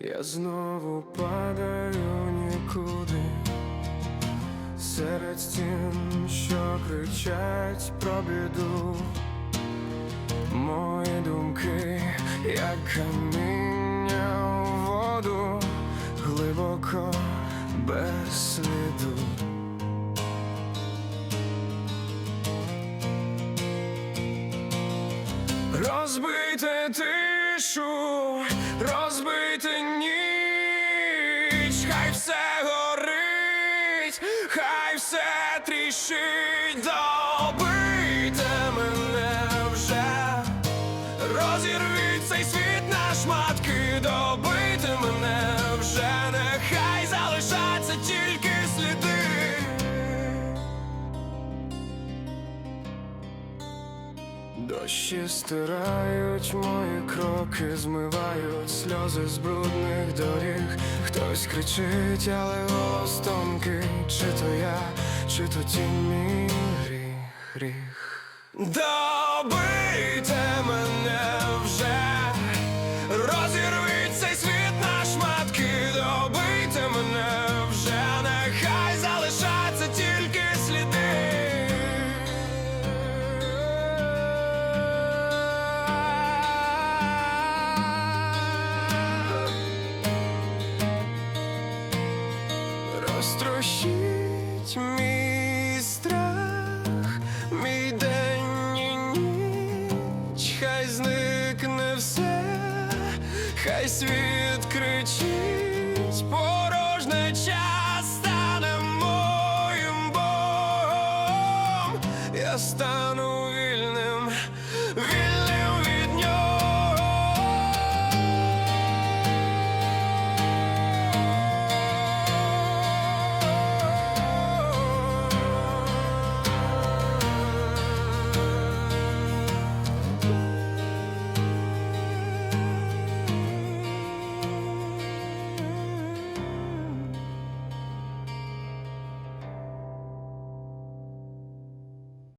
Я знову падаю нікуди серед стін, що кричать про біду. Мої думки, як каміння у воду, глибоко без сліду. Розбити тишу, розбити ніч, хай все горить, хай все тріщить, добийте мене вже, розірвіть цей світ на шматки, добийте Дощі стирають мої кроки, змивають сльози з брудних доріг. Хтось кричить, але голос тонкий, чи то я, чи то тінь мій гріх, гріх. Добийте Трощить мій страх, мій день і ніч, хай зникне все, хай світ кричить, порожне час стане моїм Богом, я стану вільним.